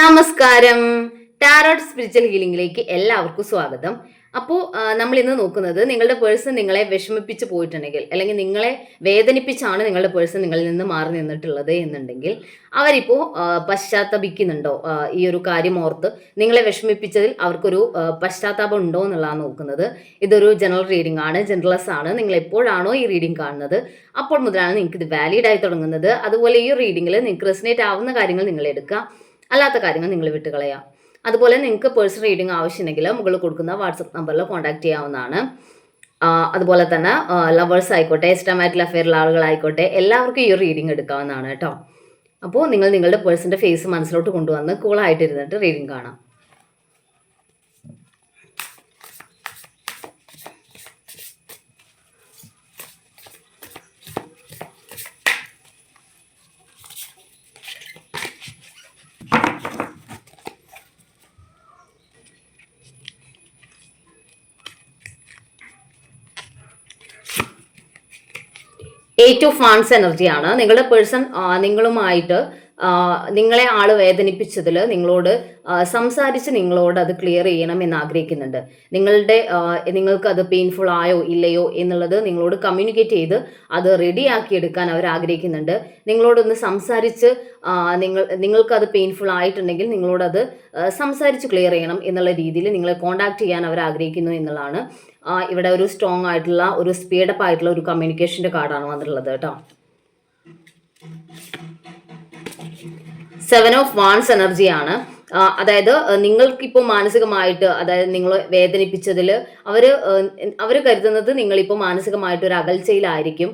നമസ്കാരം. Tarot spiritual ഹീലിംഗിലേക്ക് എല്ലാവർക്കും സ്വാഗതം. അപ്പോൾ നമ്മൾ ഇന്ന് നോക്കുന്നത് നിങ്ങളുടെ പേഴ്സൺ നിങ്ങളെ വിഷമിപ്പിച്ച് പോയിട്ടുണ്ടെങ്കിൽ അല്ലെങ്കിൽ നിങ്ങളെ വേദനിപ്പിച്ചാണ് നിങ്ങളുടെ പേഴ്സൺ നിങ്ങളിൽ നിന്ന് മാറി നിന്നിട്ടുള്ളത് എന്നുണ്ടെങ്കിൽ അവരിപ്പോൾ പശ്ചാത്തപിക്കുന്നുണ്ടോ? ഈ ഒരു കാര്യം ഓർത്ത് നിങ്ങളെ വിഷമിപ്പിച്ചതിൽ അവർക്കൊരു പശ്ചാത്താപം ഉണ്ടോ എന്നുള്ളതാണ് നോക്കുന്നത്. ഇതൊരു ജനറൽ റീഡിംഗ് ആണ്. ജനറലസ് ആണ്. നിങ്ങൾ എപ്പോഴാണോ ഈ റീഡിംഗ് കാണുന്നത്? അപ്പോൾ മുതലാണ് നിങ്ങൾക്ക് ഇത് വാലിഡ് ആയി തുടങ്ങുന്നത്. അതുപോലെ ഈ റീഡിങ്ങിൽ നിങ്ങൾക്ക് റെസിനേറ്റ് ആവുന്ന കാര്യങ്ങൾ നിങ്ങൾ എടുക്കുക. അല്ലാത്ത കാര്യങ്ങൾ നിങ്ങൾ വിട്ടുകളയാം അതുപോലെ നിങ്ങൾക്ക് പേഴ്സണൽ റീഡിംഗ് ആവശ്യമുണ്ടെങ്കിൽ മുകളിൽ കൊടുക്കുന്ന വാട്സപ്പ് നമ്പറിൽ കോൺടാക്ട് ചെയ്യാവുന്നതാണ്. അതുപോലെ തന്നെ ലവേഴ്സ് ആയിക്കോട്ടെ എസ്റ്റമാറ്റിൽ അഫെയറുള്ള ആളുകളായിക്കോട്ടെ എല്ലാവർക്കും ഈ റീഡിംഗ് എടുക്കാവുന്നതാണ് കേട്ടോ. അപ്പോൾ നിങ്ങൾ നിങ്ങളുടെ പേഴ്സന്റെ ഫേസ് മനസ്സിലോട്ട് കൊണ്ടുവന്ന് കൂളായിട്ടിരുന്നിട്ട് റീഡിംഗ് കാണാം. എയ്റ്റ് ഓഫ് ഫാൻസ് എനർജിയാണ് നിങ്ങളുടെ പേഴ്സൺ നിങ്ങളുമായിട്ട് നിങ്ങളെ ആൾ വേദനിപ്പിച്ചതിൽ നിങ്ങളോട് സംസാരിച്ച് നിങ്ങളോട് അത് ക്ലിയർ ചെയ്യണം എന്ന് ആഗ്രഹിക്കുന്നുണ്ട്. നിങ്ങളുടെ നിങ്ങൾക്ക് അത് പെയിൻഫുൾ ആയോ ഇല്ലയോ എന്നുള്ളത് നിങ്ങളോട് കമ്മ്യൂണിക്കേറ്റ് ചെയ്ത് അത് റെഡിയാക്കി എടുക്കാൻ അവർ ആഗ്രഹിക്കുന്നുണ്ട്. നിങ്ങളോടൊന്ന് സംസാരിച്ച് നിങ്ങൾ നിങ്ങൾക്ക് അത് പെയിൻഫുൾ ആയിട്ടുണ്ടെങ്കിൽ നിങ്ങളോടത് സംസാരിച്ച് ക്ലിയർ ചെയ്യണം എന്നുള്ള രീതിയിൽ നിങ്ങളെ കോൺടാക്ട് ചെയ്യാൻ അവർ ആഗ്രഹിക്കുന്നു എന്നുള്ളതാണ്. ഇവിടെ ഒരു സ്ട്രോങ് ആയിട്ടുള്ള ഒരു സ്പീഡപ്പ് ആയിട്ടുള്ള ഒരു കമ്മ്യൂണിക്കേഷന്റെ കാർഡാണ് വന്നിട്ടുള്ളത് കേട്ടോ. സെവൻ ഓഫ് വാൺസ് എനർജിയാണ് അതായത് നിങ്ങൾക്കിപ്പോൾ മാനസികമായിട്ട് അതായത് നിങ്ങൾ വേദനിപ്പിച്ചതിൽ അവർ അവർ കരുതുന്നത് നിങ്ങളിപ്പോൾ മാനസികമായിട്ട് ഒരു അകൽച്ചയിലായിരിക്കും.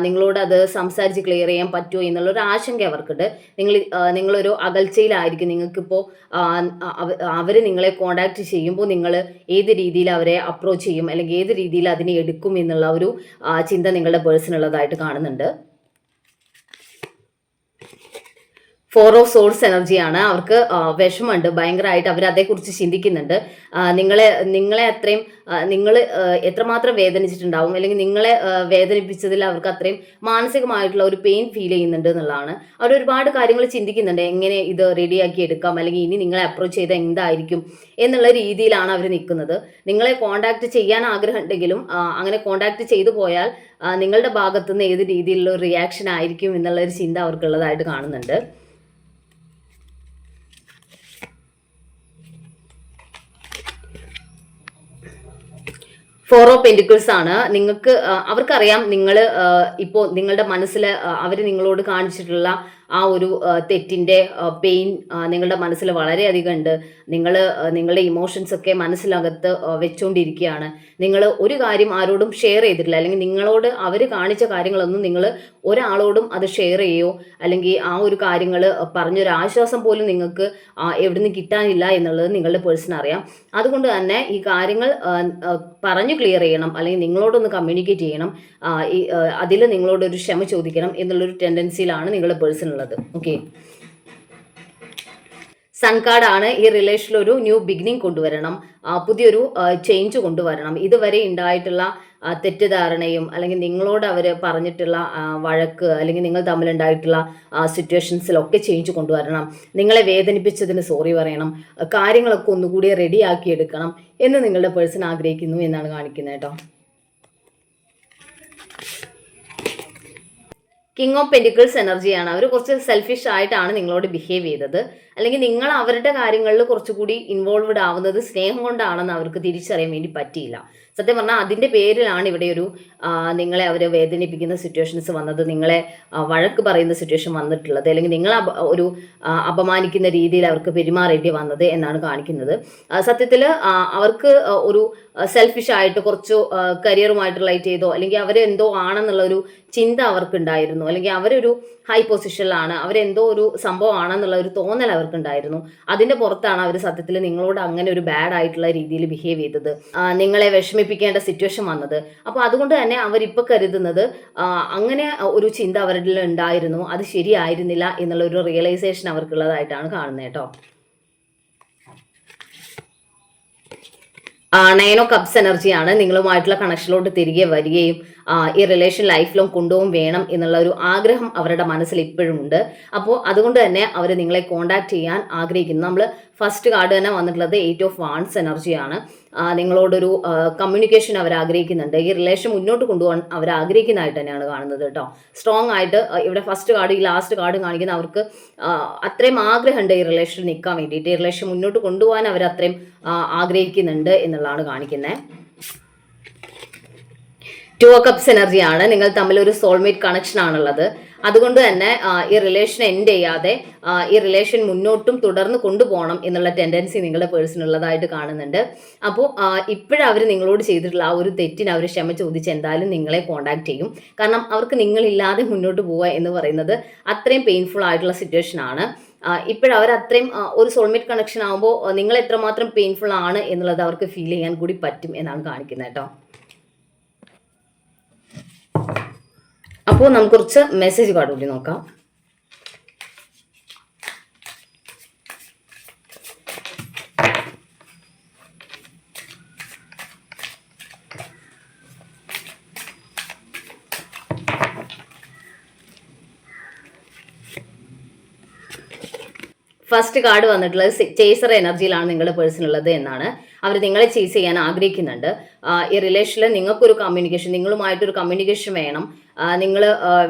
നിങ്ങളോട് അത് സംസാരിച്ച് ക്ലിയർ ചെയ്യാൻ പറ്റുമോ എന്നുള്ളൊരു ആശങ്ക അവർക്കുണ്ട്. നിങ്ങൾ നിങ്ങളൊരു അകൽച്ചയിലായിരിക്കും. നിങ്ങൾക്കിപ്പോൾ അവർ നിങ്ങളെ കോണ്ടാക്ട് ചെയ്യുമ്പോൾ നിങ്ങൾ ഏത് രീതിയിൽ അവരെ അപ്രോച്ച് ചെയ്യും അല്ലെങ്കിൽ ഏത് രീതിയിൽ അതിനെ എടുക്കും എന്നുള്ള ഒരു ചിന്ത നിങ്ങളുടെ പേഴ്സണുള്ളതായിട്ട് കാണുന്നുണ്ട്. ഫോർ ഓഫ് സോഴ്സ് എനർജിയാണ് അവർക്ക് വിഷമമുണ്ട്. ഭയങ്കരമായിട്ട് അവർ അതേക്കുറിച്ച് ചിന്തിക്കുന്നുണ്ട്. നിങ്ങളെ നിങ്ങളെ അത്രയും നിങ്ങൾ എത്രമാത്രം വേദനിച്ചിട്ടുണ്ടാവും? അല്ലെങ്കിൽ നിങ്ങളെ വേദനിപ്പിച്ചതിൽ അവർക്ക് അത്രയും മാനസികമായിട്ടുള്ള ഒരു പെയിൻ ഫീൽ ചെയ്യുന്നുണ്ട് എന്നുള്ളതാണ്. അവർ ഒരുപാട് കാര്യങ്ങൾ ചിന്തിക്കുന്നുണ്ട്. എങ്ങനെ ഇത് റെഡിയാക്കി എടുക്കാം? അല്ലെങ്കിൽ ഇനി നിങ്ങളെ അപ്രോച്ച് ചെയ്താൽ എന്തായിരിക്കും? എന്നുള്ള രീതിയിലാണ് അവർ നിൽക്കുന്നത്. നിങ്ങളെ കോണ്ടാക്ട് ചെയ്യാൻ ആഗ്രഹം ഉണ്ടെങ്കിലും അങ്ങനെ കോണ്ടാക്ട് ചെയ്തു പോയാൽ നിങ്ങളുടെ ഭാഗത്തുനിന്ന് ഏത് രീതിയിലുള്ള റിയാക്ഷൻ ആയിരിക്കും എന്നുള്ള ഒരു ചിന്ത അവർക്കുള്ളതായിട്ട് കാണുന്നുണ്ട്. ഫോർ ഓഫ് പെന്റിക്കിൾസ് ആണ്. നിങ്ങൾക്ക് അവർക്കറിയാം നിങ്ങൾ ഇപ്പോൾ നിങ്ങളുടെ മനസ്സിൽ അവർ നിങ്ങളോട് കാണിച്ചിട്ടുള്ള ആ ഒരു തെറ്റിന്റെ പെയിൻ നിങ്ങളുടെ മനസ്സിൽ വളരെയധികം ഉണ്ട്. നിങ്ങൾ നിങ്ങളുടെ ഇമോഷൻസ് ഒക്കെ മനസ്സിലകത്ത് വെച്ചുകൊണ്ടിരിക്കുകയാണ് നിങ്ങൾ ഒരു കാര്യം ആരോടും ഷെയർ ചെയ്തിട്ടില്ല. അല്ലെങ്കിൽ നിങ്ങളോട് അവർ കാണിച്ച കാര്യങ്ങളൊന്നും നിങ്ങൾ ഒരാളോടും അത് ഷെയർ ചെയ്യോ? അല്ലെങ്കിൽ ആ ഒരു കാര്യങ്ങൾ പറഞ്ഞൊരു ആശ്വാസം പോലും നിങ്ങൾക്ക് എവിടുന്ന് കിട്ടാനില്ല എന്നുള്ളത് നിങ്ങളുടെ പേഴ്സൺ അറിയാം. അതുകൊണ്ട് തന്നെ ഈ കാര്യങ്ങൾ പറഞ്ഞു ക്ലിയർ ചെയ്യണം. അല്ലെങ്കിൽ നിങ്ങളോടൊന്ന് കമ്മ്യൂണിക്കേറ്റ് ചെയ്യണം. അതിൽ നിങ്ങളോടൊരു ക്ഷമ ചോദിക്കണം എന്നുള്ളൊരു ടെൻഡൻസിയിലാണ് നിങ്ങളുടെ പേഴ്സൺ ഉള്ളത്. ഓക്കെ സൺ കാർഡാണ് ഈ റിലേഷനിൽ ഒരു ന്യൂ ബിഗിനിങ് കൊണ്ടുവരണം. പുതിയൊരു ചേഞ്ച് കൊണ്ടുവരണം. ഇതുവരെ ഉണ്ടായിട്ടുള്ള തെറ്റിദ്ധാരണയും അല്ലെങ്കിൽ നിങ്ങളോട് അവർ പറഞ്ഞിട്ടുള്ള വഴക്ക് അല്ലെങ്കിൽ നിങ്ങൾ തമ്മിലുണ്ടായിട്ടുള്ള സിറ്റുവേഷൻസിലൊക്കെ ചേഞ്ച് കൊണ്ടുവരണം. നിങ്ങളെ വേദനിപ്പിച്ചതിന് സോറി പറയണം. കാര്യങ്ങളൊക്കെ ഒന്നുകൂടി റെഡിയാക്കി എടുക്കണം എന്ന് നിങ്ങളുടെ പേഴ്സൺ ആഗ്രഹിക്കുന്നു എന്നാണ് കാണിക്കുന്നത് കേട്ടോ. കിങ് ഓഫ് പെന്റിക്കിൾസ് എനർജിയാണ് അവർ കുറച്ച് സെൽഫിഷ് ആയിട്ടാണ് നിങ്ങളോട് ബിഹേവ് ചെയ്തത്. അല്ലെങ്കിൽ നിങ്ങൾ അവരുടെ കാര്യങ്ങളിൽ കുറച്ചുകൂടി ഇൻവോൾവ്ഡ് ആവുന്നത് സ്നേഹം കൊണ്ടാണെന്ന് അവർക്ക് തിരിച്ചറിയാൻ വേണ്ടി പറ്റിയില്ല. സത്യം പറഞ്ഞാൽ അതിന്റെ പേരിലാണ് ഇവിടെ ഒരു നിങ്ങളെ അവരെ വേദനിപ്പിക്കുന്ന സിറ്റുവേഷൻസ് വന്നത് നിങ്ങളെ വഴക്ക് പറയുന്ന സിറ്റുവേഷൻ വന്നിട്ടുള്ളത് അല്ലെങ്കിൽ നിങ്ങൾ ഒരു അപമാനിക്കുന്ന രീതിയിൽ അവർക്ക് പെരുമാറേണ്ടി വന്നത് എന്നാണ് കാണിക്കുന്നത്. സത്യത്തിൽ അവർക്ക് ഒരു സെൽഫിഷ് ആയിട്ട് കുറച്ച് കരിയറുമായിട്ട് റിലേറ്റ് ചെയ്തോ അല്ലെങ്കിൽ അവരെന്തോ ആണെന്നുള്ള ഒരു ചിന്ത അവർക്കുണ്ടായിരുന്നു അല്ലെങ്കിൽ അവരൊരു ഹൈ പൊസിഷനിലാണ് അവരെന്തോ ഒരു സംഭവമാണെന്നുള്ള ഒരു തോന്നൽ അവർക്കുണ്ടായിരുന്നു അതിന്റെ പുറത്താണ് അവർ സത്യത്തിൽ നിങ്ങളോട് അങ്ങനെ ഒരു ബാഡ് ആയിട്ടുള്ള രീതിയിൽ ബിഹേവ് ചെയ്തത്. നിങ്ങളെ വിഷമിപ്പിക്കേണ്ട സിറ്റുവേഷൻ വന്നത്. അപ്പോൾ അതുകൊണ്ട് തന്നെ അവരിപ്പോൾ കരുതുന്നത് അങ്ങനെ ഒരു ചിന്ത അവരുടെ ഉണ്ടായിരുന്നു. അത് ശരിയായിരുന്നില്ല എന്നുള്ള ഒരു റിയലൈസേഷൻ അവർക്കുള്ളതായിട്ടാണ് കാണുന്നത് കേട്ടോ. നയൻ ഓ കപ്സ് എനർജിയാണ് നിങ്ങളുമായിട്ടുള്ള കണക്ഷനിലോട്ട് തിരികെ വരികയും ഈ റിലേഷൻ ലൈഫ് ലോങ് കൊണ്ടുപോകും വേണം എന്നുള്ള ഒരു ആഗ്രഹം അവരുടെ മനസ്സിൽ ഇപ്പോഴും ഉണ്ട്. അപ്പോൾ അതുകൊണ്ട് തന്നെ അവർ നിങ്ങളെ കോണ്ടാക്ട് ചെയ്യാൻ ആഗ്രഹിക്കുന്നു. നമ്മൾ ഫസ്റ്റ് കാർഡ് തന്നെ വന്നിട്ടുള്ളത് എയ്റ്റ് ഓഫ് വാൺസ് എനർജിയാണ് നിങ്ങളോടൊരു കമ്മ്യൂണിക്കേഷൻ അവർ ആഗ്രഹിക്കുന്നുണ്ട്. ഈ റിലേഷൻ മുന്നോട്ട് കൊണ്ടുപോകാൻ അവർ ആഗ്രഹിക്കുന്നതായിട്ട് തന്നെയാണ് കാണുന്നത് കേട്ടോ. സ്ട്രോങ് ആയിട്ട് ഇവിടെ ഫസ്റ്റ് കാർഡ് ഈ ലാസ്റ്റ് കാർഡ് കാണിക്കുന്ന അവർക്ക് അത്രയും ആഗ്രഹമുണ്ട് ഈ റിലേഷൻ നിൽക്കാൻ വേണ്ടിയിട്ട്. ഈ റിലേഷൻ മുന്നോട്ട് കൊണ്ടുപോകാൻ അവർ അത്രയും ആഗ്രഹിക്കുന്നുണ്ട് എന്നുള്ളതാണ് കാണിക്കുന്നത്. ടു കപ്സ് എനർജി ആണ്. നിങ്ങൾ തമ്മിൽ ഒരു സോൾമേറ്റ് കണക്ഷൻ ആണുള്ളത്. അതുകൊണ്ട് തന്നെ ഈ റിലേഷൻ എൻഡ് ചെയ്യാതെ ഈ റിലേഷൻ മുന്നോട്ടും തുടർന്ന് കൊണ്ടുപോകണം എന്നുള്ള ടെൻഡൻസി നിങ്ങളുടെ പേഴ്സണുള്ളതായിട്ട് കാണുന്നുണ്ട്. അപ്പോൾ ഇപ്പോഴും അവർ നിങ്ങളോട് ചെയ്തിട്ടുള്ള ആ ഒരു തെറ്റിന് അവർ ക്ഷമ ചോദിച്ച് എന്തായാലും നിങ്ങളെ കോണ്ടാക്ട് ചെയ്യും. കാരണം അവർക്ക് നിങ്ങളില്ലാതെ മുന്നോട്ട് പോവുക എന്ന് പറയുന്നത് അത്രയും പെയിൻഫുൾ ആയിട്ടുള്ള സിറ്റുവേഷൻ ആണ്. ഇപ്പോഴും അവർ അത്രയും ഒരു സോൾമേറ്റ് കണക്ഷൻ ആകുമ്പോൾ നിങ്ങൾ എത്രമാത്രം പെയിൻഫുൾ ആണ് എന്നുള്ളത് അവർക്ക് ഫീൽ ചെയ്യാൻ കൂടി പറ്റും എന്നാണ് കാണിക്കുന്നത് കേട്ടോ. അപ്പോൾ നമുക്ക് കുറച്ച് മെസ്സേജ് കാർഡ് കൂടി നോക്കാം. ഫസ്റ്റ് കാർഡ് വന്നിട്ടുള്ളത് ചേസർ എനർജിയിലാണ് നിങ്ങളുടെ പേഴ്സൺ ഉള്ളത് എന്നാണ്. അവർ നിങ്ങളെ ചേസ് ചെയ്യാൻ ആഗ്രഹിക്കുന്നുണ്ട്. ഈ റിലേഷനിൽ നിങ്ങൾക്കൊരു കമ്മ്യൂണിക്കേഷൻ നിങ്ങളുമായിട്ടൊരു കമ്മ്യൂണിക്കേഷൻ വേണം. നിങ്ങൾ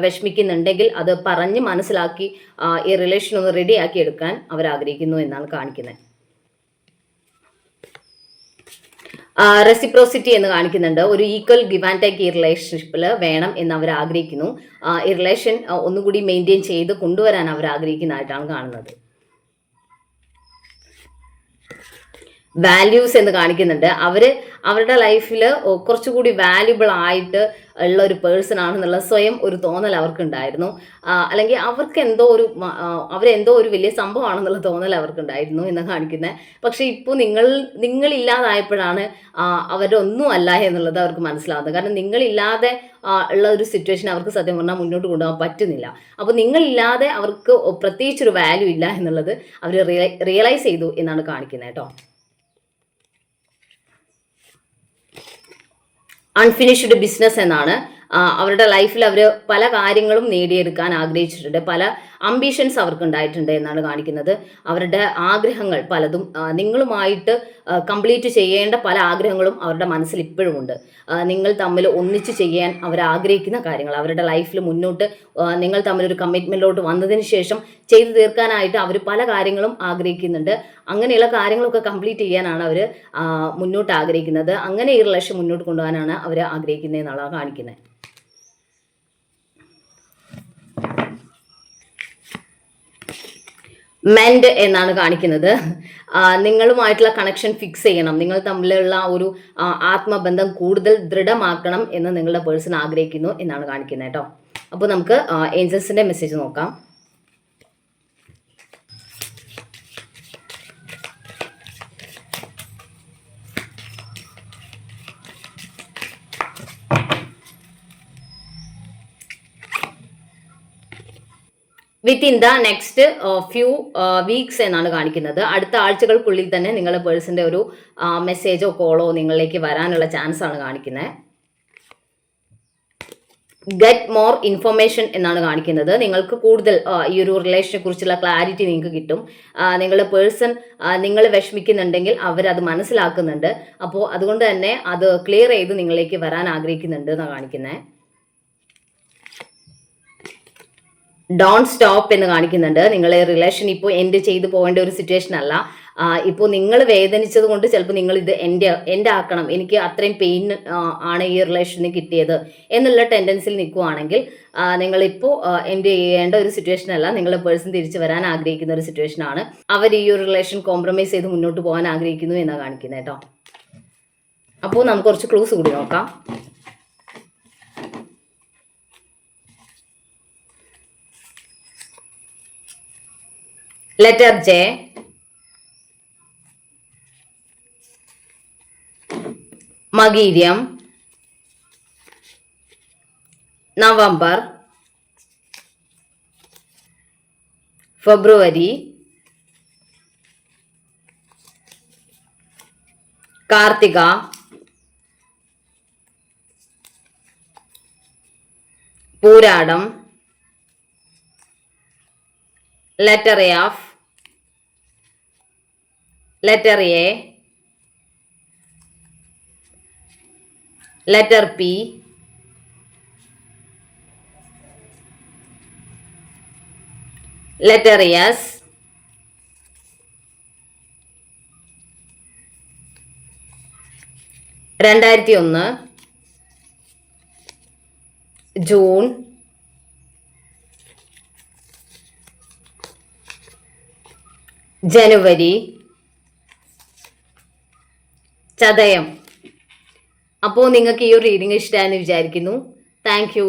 വിഷമിക്കുന്നുണ്ടെങ്കിൽ അത് പറഞ്ഞ് മനസ്സിലാക്കി ഈ റിലേഷൻ ഒന്ന് റെഡിയാക്കി എടുക്കാൻ അവർ ആഗ്രഹിക്കുന്നു എന്നാണ് കാണിക്കുന്നത്. റെസിപ്രോസിറ്റി എന്ന് കാണിക്കുന്നുണ്ട്. ഒരു ഈക്വൽ ഗിവ് ആൻഡ് ടേക്ക് ഈ റിലേഷൻഷിപ്പിൽ വേണം എന്ന് അവർ ആഗ്രഹിക്കുന്നു. ഈ റിലേഷൻ ഒന്നുകൂടി മെയിന്റെയിൻ ചെയ്ത് കൊണ്ടുവരാൻ അവർ ആഗ്രഹിക്കുന്നതായിട്ടാണ് കാണുന്നത്. വാല്യൂസ് എന്ന് കാണിക്കുന്നുണ്ട്. അവർ അവരുടെ ലൈഫിൽ കുറച്ചുകൂടി വാല്യുബിൾ ആയിട്ട് ഉള്ള ഒരു പേഴ്സൺ ആണെന്നുള്ള സ്വയം ഒരു തോന്നൽ അവർക്കുണ്ടായിരുന്നു. അല്ലെങ്കിൽ അവർക്ക് എന്തോ ഒരു അവരെന്തോ ഒരു വലിയ സംഭവമാണെന്നുള്ള തോന്നൽ അവർക്കുണ്ടായിരുന്നു എന്ന് കാണിക്കുന്നത് പക്ഷെ ഇപ്പോൾ നിങ്ങൾ നിങ്ങളില്ലാതായപ്പോഴാണ് അവരുടെ ഒന്നും അല്ല എന്നുള്ളത് അവർക്ക് മനസ്സിലാവുന്നത്. കാരണം നിങ്ങളില്ലാതെ ഉള്ള ഒരു സിറ്റുവേഷൻ അവർക്ക് സത്യം പറഞ്ഞാൽ മുന്നോട്ട് കൊണ്ടുപോകാൻ പറ്റുന്നില്ല. അപ്പോൾ നിങ്ങളില്ലാതെ അവർക്ക് പ്രത്യേകിച്ചൊരു വാല്യൂ ഇല്ല എന്നുള്ളത് അവർ റിയലൈസ് ചെയ്തു എന്നാണ് കാണിക്കുന്നത് കേട്ടോ. അൺഫിനിഷ്ഡ് ബിസിനസ് എന്നാണ്. അവരുടെ ലൈഫിൽ അവർ പല കാര്യങ്ങളും നേടിയെടുക്കാൻ ആഗ്രഹിച്ചിട്ടുണ്ട്. പല അംബിഷൻസ് അവർക്ക് ഉണ്ടായിട്ടുണ്ട് എന്നാണ് കാണിക്കുന്നത്. അവരുടെ ആഗ്രഹങ്ങൾ പലതും നിങ്ങളുമായിട്ട് കംപ്ലീറ്റ് ചെയ്യേണ്ട പല ആഗ്രഹങ്ങളും അവരുടെ മനസ്സിൽ ഇപ്പോഴും ഉണ്ട്. നിങ്ങൾ തമ്മിൽ ഒന്നിച്ച് ചെയ്യാൻ അവർ ആഗ്രഹിക്കുന്ന കാര്യങ്ങൾ അവരുടെ ലൈഫിൽ മുന്നോട്ട് നിങ്ങൾ തമ്മിൽ ഒരു കമ്മിറ്റ്മെന്റിലോട്ട് വന്നതിന് ശേഷം ചെയ്തു തീർക്കാനായിട്ട് അവർ പല കാര്യങ്ങളും ആഗ്രഹിക്കുന്നുണ്ട്. അങ്ങനെയുള്ള കാര്യങ്ങളൊക്കെ കംപ്ലീറ്റ് ചെയ്യാനാണ് അവർ മുന്നോട്ട് ആഗ്രഹിക്കുന്നത്. അങ്ങനെ ഈ റിലേഷൻ മുന്നോട്ട് കൊണ്ടുപോകാനാണ് അവർ ആഗ്രഹിക്കുന്നത് എന്നുള്ളതാണ് കാണിക്കുന്നത്. മെൻഡ് എന്നാണ് കാണിക്കുന്നത്. നിങ്ങളുമായിട്ടുള്ള കണക്ഷൻ ഫിക്സ് ചെയ്യണം. നിങ്ങൾ തമ്മിലുള്ള ഒരു ആത്മബന്ധം കൂടുതൽ ദൃഢമാക്കണം എന്ന് നിങ്ങളുടെ പേഴ്സൺ ആഗ്രഹിക്കുന്നു എന്നാണ് കാണിക്കുന്നത് കേട്ടോ അപ്പോൾ നമുക്ക് ഏഞ്ചൽസിന്റെ മെസ്സേജ് നോക്കാം. Within the next few weeks എന്നാണ് കാണിക്കുന്നത്. അടുത്ത ആഴ്ചകൾക്കുള്ളിൽ തന്നെ നിങ്ങളുടെ പേഴ്സിന്റെ ഒരു മെസ്സേജോ കോളോ നിങ്ങളിലേക്ക് വരാനുള്ള ചാൻസ് ആണ് കാണിക്കുന്നത്. ഗെറ്റ് മോർ ഇൻഫർമേഷൻ എന്നാണ് കാണിക്കുന്നത്. നിങ്ങൾക്ക് കൂടുതൽ ഈ ഒരു റിലേഷനെ കുറിച്ചുള്ള ക്ലാരിറ്റി നിങ്ങൾക്ക് കിട്ടും. നിങ്ങളുടെ പേഴ്സൺ നിങ്ങൾ വിഷമിക്കുന്നുണ്ടെങ്കിൽ അവരത് മനസ്സിലാക്കുന്നുണ്ട്. അപ്പോൾ അതുകൊണ്ട് തന്നെ അത് ക്ലിയർ ചെയ്ത് നിങ്ങളിലേക്ക് വരാൻ ആഗ്രഹിക്കുന്നുണ്ട് എന്നാണ് കാണിക്കുന്നത്. ഡോൺ സ്റ്റോപ്പ് എന്ന് കാണിക്കുന്നുണ്ട്. നിങ്ങളെ റിലേഷൻ ഇപ്പോൾ എൻഡ് ചെയ്തു പോകേണ്ട ഒരു സിറ്റുവേഷൻ അല്ല. ഇപ്പോൾ നിങ്ങൾ വേദനിച്ചത് കൊണ്ട് ചിലപ്പോൾ നിങ്ങൾ ഇത് എന്റെ എന്റെ ആക്കണം. എനിക്ക് അത്രയും പെയിൻ ആണ് ഈ റിലേഷന് കിട്ടിയത് എന്നുള്ള ടെൻഡൻസിൽ നിൽക്കുവാണെങ്കിൽ നിങ്ങളിപ്പോൾ എൻഡ് ചെയ്യേണ്ട ഒരു സിറ്റുവേഷൻ അല്ല. നിങ്ങളെ പേഴ്സൺ തിരിച്ചു വരാൻ ആഗ്രഹിക്കുന്ന ഒരു സിറ്റുവേഷൻ ആണ്. അവർ ഈ ഒരു റിലേഷൻ കോംപ്രമൈസ് ചെയ്ത് മുന്നോട്ട് പോകാൻ ആഗ്രഹിക്കുന്നു എന്നാണ് കാണിക്കുന്നത് കേട്ടോ അപ്പോൾ നമുക്ക് കുറച്ച് ക്ലൂസ് കൂടി നോക്കാം. ലെറ്റർ ജെ മകീര്യം. നവംബർ. ഫെബ്രുവരി. കാർത്തിക. Pooradam letter F letter A letter P letter S രണ്ടായിരത്തി ഒന്ന് ജൂൺ ജനുവരി. ചതയം. അപ്പോൾ നിങ്ങൾക്ക് ഈ ഒരു റീഡിംഗ് ഇഷ്ടമായെന്ന് വിചാരിക്കുന്നു. താങ്ക്